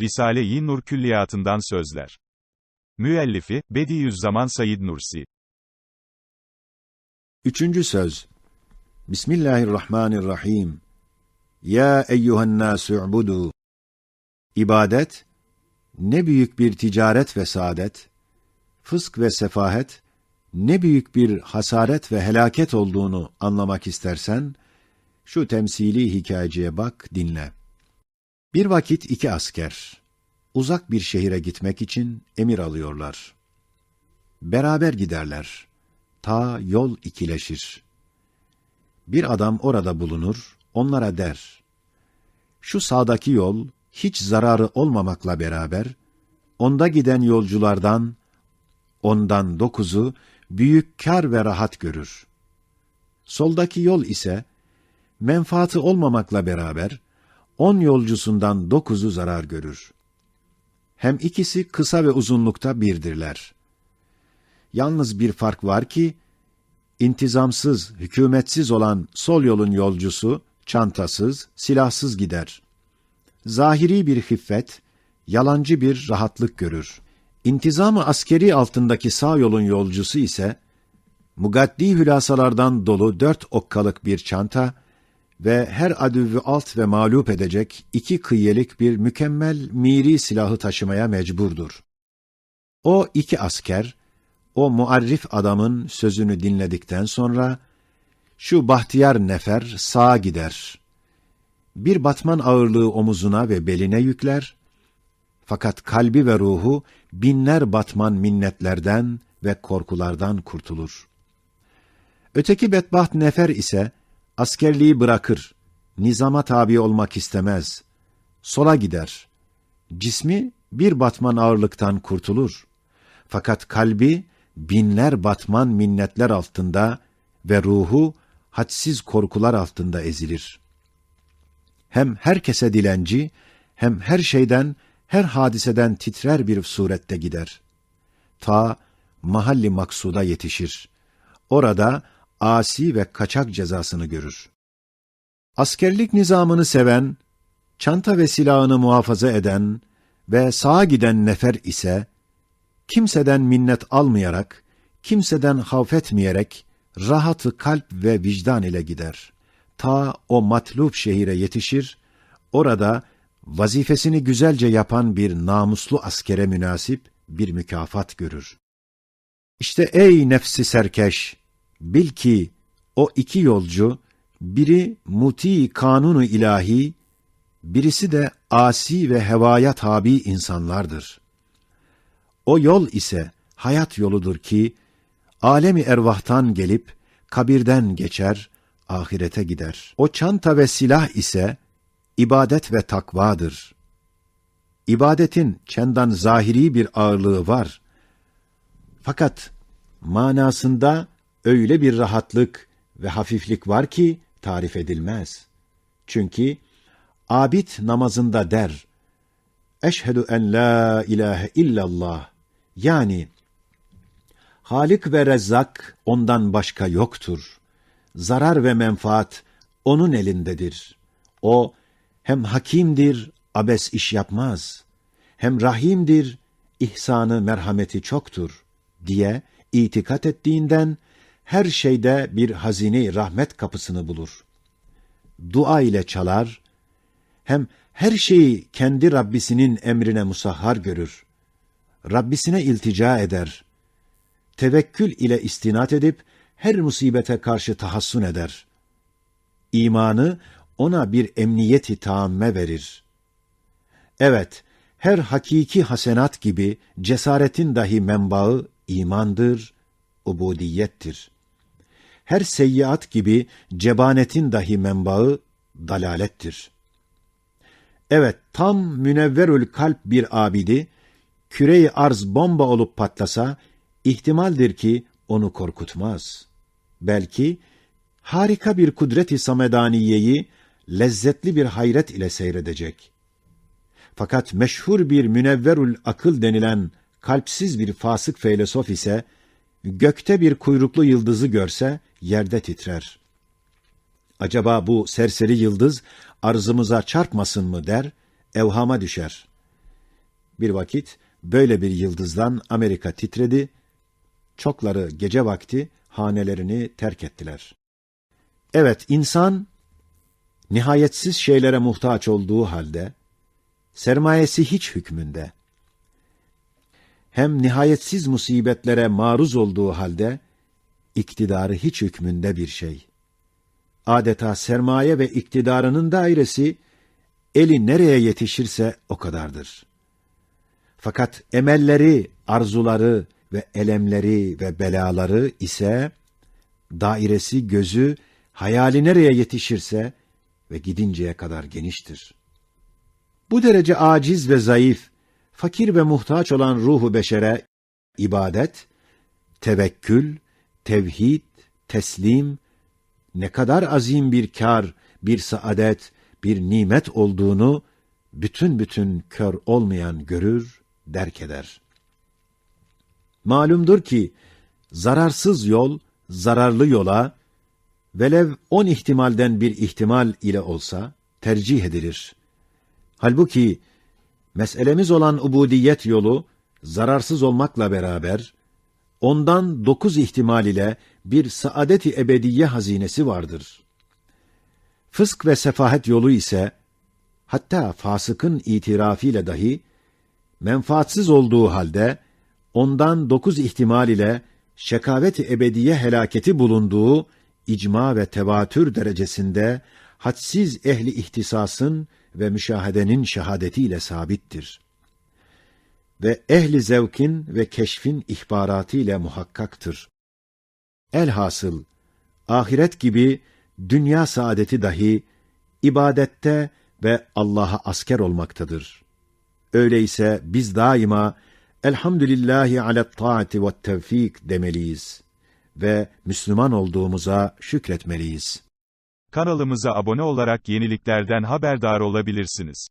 Risale-i Nur Külliyatından Sözler. Müellifi, Bediüzzaman Said Nursi. Üçüncü söz. Bismillahirrahmanirrahim. Ya eyyühen nâsü'budu. İbadet, ne büyük bir ticaret ve saadet, fısk ve sefahet, ne büyük bir hasaret ve helaket olduğunu anlamak istersen, şu temsili hikayeciye bak, dinle. Bir vakit iki asker, uzak bir şehire gitmek için emir alıyorlar. Beraber giderler. Ta yol ikileşir. Bir adam orada bulunur, onlara der. Şu sağdaki yol, hiç zararı olmamakla beraber, onda giden yolculardan, ondan dokuzu, büyük kar ve rahat görür. Soldaki yol ise, menfaati olmamakla beraber, on yolcusundan dokuzu zarar görür. Hem ikisi kısa ve uzunlukta birdirler. Yalnız bir fark var ki, intizamsız, hükümetsiz olan sol yolun yolcusu, çantasız, silahsız gider. Zahiri bir hiffet, yalancı bir rahatlık görür. İntizamı askeri altındaki sağ yolun yolcusu ise, mugaddi hülasalardan dolu dört okkalık bir çanta ve her adüvü alt ve mağlup edecek iki kıyyelik bir mükemmel miri silahı taşımaya mecburdur. O iki asker, o muarrif adamın sözünü dinledikten sonra, şu bahtiyar nefer sağa gider. Bir batman ağırlığı omuzuna ve beline yükler, fakat kalbi ve ruhu binler batman minnetlerden ve korkulardan kurtulur. Öteki bedbaht nefer ise, askerliği bırakır, nizama tabi olmak istemez, sola gider. Cismi bir batman ağırlıktan kurtulur. Fakat kalbi binler batman minnetler altında ve ruhu hadsiz korkular altında ezilir. Hem herkese dilenci, hem her şeyden, her hadiseden titrer bir surette gider. Ta mahalli maksuda yetişir. Orada asi ve kaçak cezasını görür. Askerlik nizamını seven, çanta ve silahını muhafaza eden ve sağa giden nefer ise, kimseden minnet almayarak, kimseden havfetmeyerek, rahatı kalp ve vicdan ile gider. Ta o matlup şehire yetişir, orada vazifesini güzelce yapan bir namuslu askere münasip bir mükafat görür. İşte ey nefsi serkeş, bil ki o iki yolcu, biri muti kanunu ilahi, birisi de asi ve hevaya tabi insanlardır. O yol ise hayat yoludur ki, alemi ervahtan gelip, kabirden geçer, ahirete gider. O çanta ve silah ise, ibadet ve takvadır. İbadetin çendan zahiri bir ağırlığı var. Fakat manasında öyle bir rahatlık ve hafiflik var ki tarif edilmez. Çünkü abid namazında der, Eşhedü en la ilahe illallah, yani Halik ve Rezzak ondan başka yoktur. Zarar ve menfaat onun elindedir. O hem hakimdir, abes iş yapmaz. Hem rahimdir, ihsanı merhameti çoktur diye itikat ettiğinden her şeyde bir hazine rahmet kapısını bulur. Dua ile çalar, hem her şeyi kendi Rabbisinin emrine musahhar görür. Rabbisine iltica eder. Tevekkül ile istinat edip her musibete karşı tahassun eder. İmanı ona bir emniyeti taamme verir. Evet, her hakiki hasenat gibi cesaretin dahi menbaı imandır, ubudiyettir. Her seyyiat gibi cebanetin dahi menbaı dalalettir. Evet, tam münevverül kalp bir abidi, küreyi arz bomba olup patlasa, ihtimaldir ki onu korkutmaz. Belki, harika bir kudret-i samedaniyeyi lezzetli bir hayret ile seyredecek. Fakat meşhur bir münevverül akıl denilen kalpsiz bir fasık filosof ise, gökte bir kuyruklu yıldızı görse yerde titrer. Acaba bu serseri yıldız arzımıza çarpmasın mı der, evhama düşer. Bir vakit böyle bir yıldızdan Amerika titredi, çokları gece vakti hanelerini terk ettiler. Evet, insan nihayetsiz şeylere muhtaç olduğu halde, sermayesi hiç hükmünde, hem nihayetsiz musibetlere maruz olduğu halde, iktidarı hiç hükmünde bir şey. Adeta sermaye ve iktidarının dairesi, eli nereye yetişirse o kadardır. Fakat emelleri, arzuları ve elemleri ve belaları ise, dairesi, gözü, hayali nereye yetişirse ve gidinceye kadar geniştir. Bu derece aciz ve zayıf, fakir ve muhtaç olan ruhu beşere, ibadet, tevekkül, tevhid, teslim, ne kadar azim bir kar, bir saadet, bir nimet olduğunu bütün bütün kör olmayan görür, derk eder. Malumdur ki, zararsız yol, zararlı yola, velev on ihtimalden bir ihtimal ile olsa, tercih edilir. Halbuki, meselemiz olan ubudiyet yolu, zararsız olmakla beraber, ondan dokuz ihtimal ile bir saadeti ebediye hazinesi vardır. Fısk ve sefahet yolu ise, hatta fasıkın itirafıyla dahi, menfaatsiz olduğu halde, ondan dokuz ihtimal ile şekavet-i ebediye helaketi bulunduğu icma ve tevatür derecesinde hadsiz ehli ihtisasın ve müşahedenin şehadetiyle sabittir. Ve ehli zevkin ve keşfin ihbaratı ile muhakkaktır. Elhasıl, ahiret gibi dünya saadeti dahi ibadette ve Allah'a asker olmaktadır. Öyleyse biz daima elhamdülillahi alet taati ve tevfik demeliyiz ve Müslüman olduğumuza şükretmeliyiz. Kanalımıza abone olarak yeniliklerden haberdar olabilirsiniz.